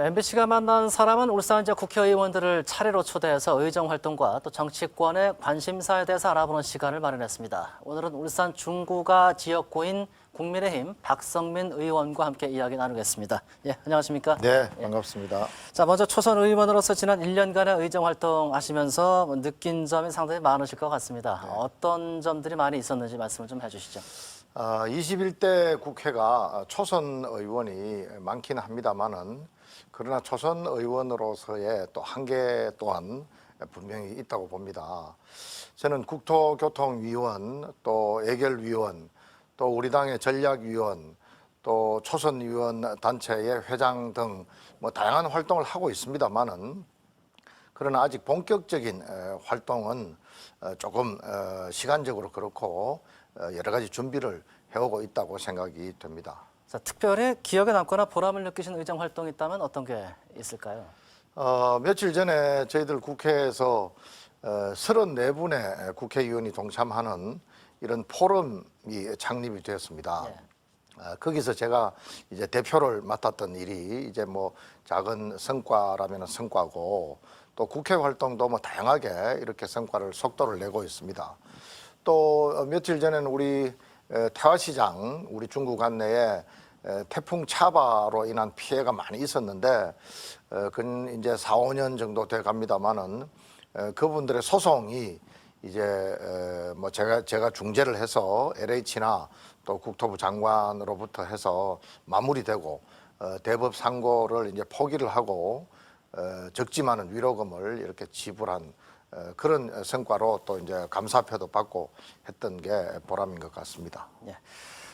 MBC가 만난 사람은 울산 지역 국회의원들을 차례로 초대해서 의정 활동과 또 정치권의 관심사에 대해서 알아보는 시간을 마련했습니다. 오늘은 울산 중구가 지역구인 국민의힘 박성민 의원과 함께 이야기 나누겠습니다. 예, 안녕하십니까? 네, 반갑습니다. 자, 먼저 초선 의원으로서 지난 1년간의 의정 활동 하시면서 뭐 느낀 점이 상당히 많으실 것 같습니다. 어떤 점들이 많이 있었는지 말씀을 좀 해주시죠. 아, 21대 국회가 초선 의원이 많기는 합니다만은 그러나 초선 의원으로서의 또 한계 또한 분명히 있다고 봅니다. 저는 국토교통위원, 또 예결위원, 또 우리 당의 전략위원, 또 초선 위원 단체의 회장 등 뭐 다양한 활동을 하고 있습니다만은 그러나 아직 본격적인 에, 활동은 어, 조금 어, 시간적으로 그렇고 어, 여러 가지 준비를 해오고 있다고 생각이 됩니다. 자, 특별히 기억에 남거나 보람을 느끼신 의정 활동이 있다면 어떤 게 있을까요? 어, 며칠 전에 저희들 국회에서 어, 34분의 국회의원이 동참하는 이런 포럼이 창립이 되었습니다. 예. 아, 거기서 제가 이제 대표를 맡았던 일이 이제 뭐 작은 성과라면 성과고 또 국회 활동도 뭐 다양하게 이렇게 성과를 속도를 내고 있습니다. 또 어, 며칠 전에는 우리 에, 태화시장 우리 중국 안내에 에, 태풍 차바로 인한 피해가 많이 있었는데 어, 근 이제 4, 5년 정도 돼 갑니다만은 에, 그분들의 소송이 이제 에, 뭐 제가 제가 중재를 해서 LH나 또 국토부 장관으로부터 해서 마무리되고 어, 대법 상고를 이제 포기를 하고 어, 적지만은 위로금을 이렇게 지불한 어, 그런 성과로 또 이제 감사표도 받고 했던 게 보람인 것 같습니다. 예.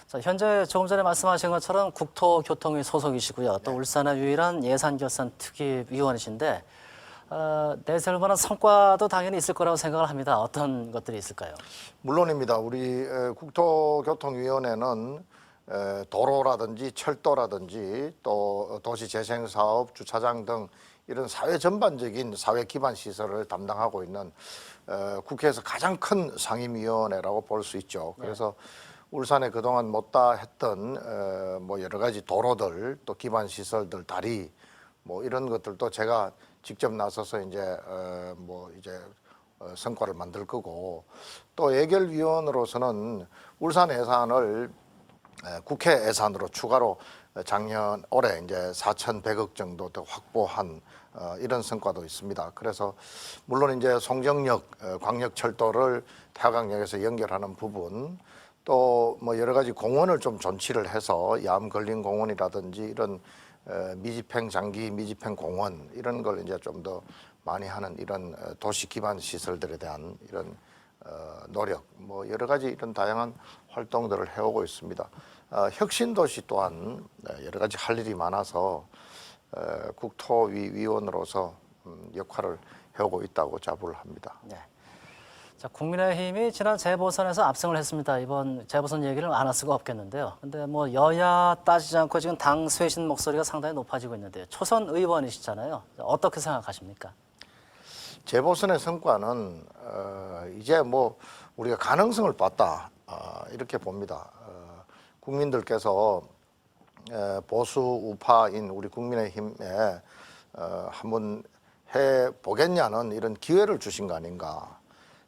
자, 현재 조금 전에 말씀하신 것처럼 국토교통위 소속이시고요. 또 울산의 유일한 예산결산 특위위원이신데 어, 내세울 만한 성과도 당연히 있을 거라고 생각을 합니다. 어떤 것들이 있을까요? 물론입니다. 우리 에, 국토교통위원회는 에, 도로라든지 철도라든지 또 도시재생사업, 주차장 등 이런 사회 전반적인 사회 기반 시설을 담당하고 있는 에, 국회에서 가장 큰 상임위원회라고 볼 수 있죠. 그래서 울산에 그동안 못다 했던 에, 뭐 여러 가지 도로들 또 기반 시설들 다리 뭐 이런 것들도 제가 직접 나서서 이제 어, 뭐 이제 어, 성과를 만들 거고 또 예결위원으로서는 울산 예산을 에, 국회 예산으로 추가로 작년 올해 이제 4,100억 정도 더 확보한 어, 이런 성과도 있습니다. 그래서 물론 이제 송정역 어, 광역철도를 태화강역에서 연결하는 부분 또 뭐 여러 가지 공원을 좀 존치를 해서 야암 걸린 공원이라든지 이런 에, 미집행 장기 미집행 공원 이런 걸 이제 좀 더 많이 하는 이런 어, 도시 기반 시설들에 대한 이런 어, 노력 뭐 여러 가지 이런 다양한 활동들을 해오고 있습니다. 어, 혁신 도시 또한 네, 여러 가지 할 일이 많아서 어, 국토위 위원으로서 음, 역할을 해오고 있다고 자부를 합니다. 네. 자, 국민의힘이 지난 재보선에서 압승을 했습니다. 이번 재보선 얘기를 안 할 수가 없겠는데요. 근데 뭐 여야 따지지 않고 지금 당 쇄신 목소리가 상당히 높아지고 있는데요. 초선 의원이시잖아요. 어떻게 생각하십니까? 재보선의 성과는 어, 이제 뭐 우리가 가능성을 봤다 어, 이렇게 봅니다. 어, 국민들께서 에, 보수 우파인 우리 국민의힘에 어, 한번 해 보겠냐는 이런 기회를 주신 거 아닌가.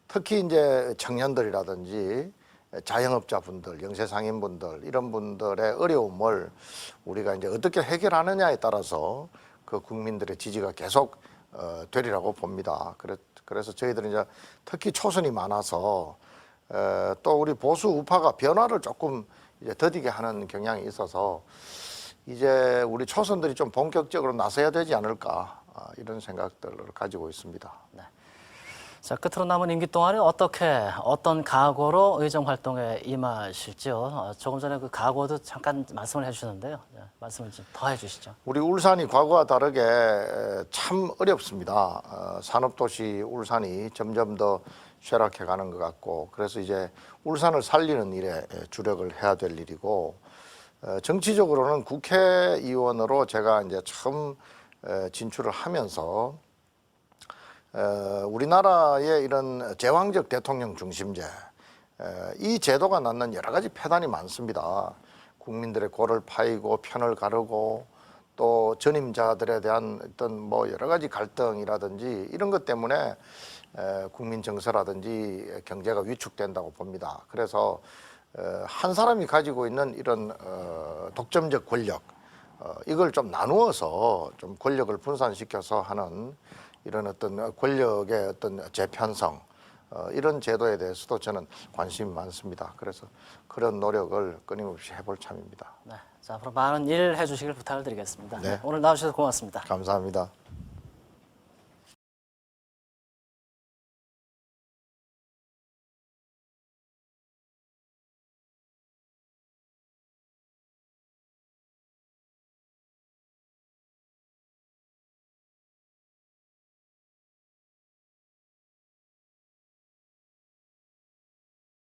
특히 이제 청년들이라든지 자영업자분들, 영세상인분들 이런 분들의 어려움을 우리가 이제 어떻게 해결하느냐에 따라서 그 국민들의 지지가 계속 어, 되리라고 봅니다. 그래, 그래서 저희들은 이제 특히 초선이 많아서 에, 또 우리 보수 우파가 변화를 조금 이제 더디게 하는 경향이 있어서 이제 우리 초선들이 좀 본격적으로 나서야 되지 않을까 아, 이런 생각들을 가지고 있습니다. 자, 끝으로 남은 임기 동안에 어떻게 어떤 각오로 의정 활동에 임하실지요? 어, 조금 전에 그 각오도 잠깐 말씀을 해주셨는데요. 네, 말씀을 좀 더 해주시죠. 우리 울산이 과거와 다르게 에, 참 어렵습니다. 어, 산업도시 울산이 점점 더 쇠락해 가는 것 같고 그래서 이제 울산을 살리는 일에 에, 주력을 해야 될 일이고 어, 정치적으로는 국회의원으로 제가 이제 처음 에, 진출을 하면서 어, 우리나라의 이런 제왕적 대통령 중심제 에, 이 제도가 낳는 여러 가지 폐단이 많습니다. 국민들의 골을 파이고 편을 가르고 또 전임자들에 대한 어떤 뭐 여러 가지 갈등이라든지 이런 것 때문에 에, 국민 정서라든지 경제가 위축된다고 봅니다. 그래서 어, 한 사람이 가지고 있는 이런 어, 독점적 권력 어, 이걸 좀 나누어서 좀 권력을 분산시켜서 하는 이런 어떤 권력의 어떤 재편성 어, 이런 제도에 대해서도 저는 관심이 많습니다. 그래서 그런 노력을 끊임없이 해볼 참입니다. 네, 자 앞으로 많은 일 해주시길 부탁을 드리겠습니다. 네. 오늘 나와주셔서 고맙습니다. 감사합니다.